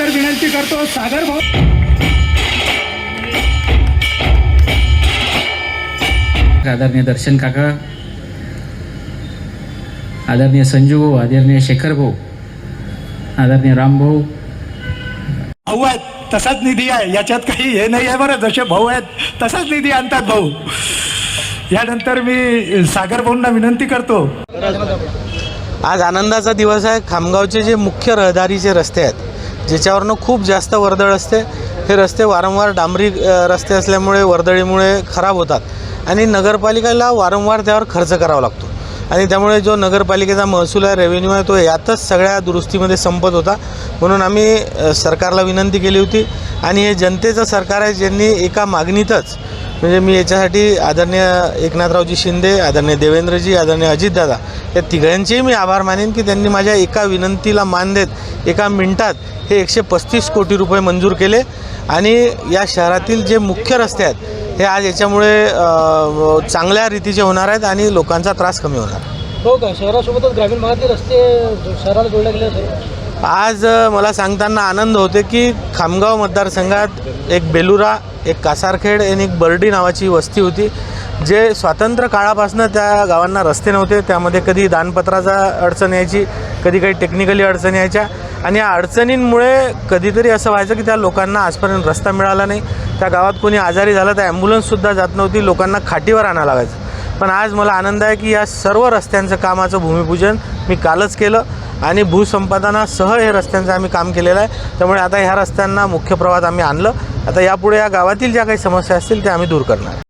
तर विनंती करतो सागर भाऊ. आदरणीय दर्शन काका आदरणीय संजू भाऊ आदरणीय शेखर भाऊ आदरणीय राम भाऊ. भाऊ आहेत तसाच निधी आहे याच्यात काही हे नाही आहे बरं जसे भाऊ आहेत तसाच निधी आणतात भाऊ. यानंतर मी सागर भाऊंना विनंती करतो. आज आनंदाचा दिवस आहे खामगावचे जे मुख्य रहदारीचे रस्ते आहेत ज्याच्यावरनं खूप जास्त वर्दळ असते. हे रस्ते वारंवार डांबरी रस्ते असल्यामुळे वर्दळीमुळे खराब होतात. आणि नगरपालिकेला वारंवार त्यावर खर्च करावा लागतो. आणि त्यामुळे जो नगरपालिकेचा महसूल आहे रेव्हेन्यू आहे तो यातच सगळ्या दुरुस्तीमध्ये संपत होता. म्हणून आम्ही सरकारला विनंती केली होती. आणि हे जनतेचं सरकार आहे ज्यांनी एका मागणीतच म्हणजे मी याच्यासाठी आदरणीय एकनाथरावजी शिंदे आदरणीय देवेंद्रजी आदरणीय अजितदादा या तिघांचेही मी आभार मानेन की त्यांनी माझ्या एका विनंतीला मान देत एका मिनिटात हे एकशे पस्तीस कोटी रुपये मंजूर केले. आणि या शहरातील जे मुख्य रस्ते आहेत हे आज याच्यामुळे चांगल्या रीतीचे होणार आहेत आणि लोकांचा त्रास कमी होणार. हो का? शहरासोबतच ग्रामीण भागातले रस्ते शहराला जोडले गेले सर आज मला सांगताना आनंद होते की खामगाव मतदारसंघात एक बेलुरा एक कासारखेड आणि एक बर्डी नावाची वस्ती होती. जे स्वातंत्र्य काळापासून त्या गावांना रस्ते नव्हते त्यामध्ये कधी दानपत्राचा अडचण यायची कधी काही टेक्निकली अडचण यायच्या. आणि या अडचणींमुळे कधीतरी असं व्हायचं की त्या लोकांना आजपर्यंत रस्ता मिळाला नाही. त्या गावात कोणी आजारी झालं तर ॲम्ब्युलन्ससुद्धा जात नव्हती लोकांना खाटीवर आणावं लागायचं. पण आज मला आनंद आहे की या सर्व रस्त्यांचं कामाचं भूमिपूजन मी कालच केलं आणि भूसंपादनासह हे रस्त्यांचं आम्ही काम केलेलं आहे. त्यामुळे आता ह्या रस्त्यांना मुख्य प्रवाहात आम्ही आणलं. आता यापुढे या गावातील ज्या काही समस्या असतील त्या आम्ही दूर करणार.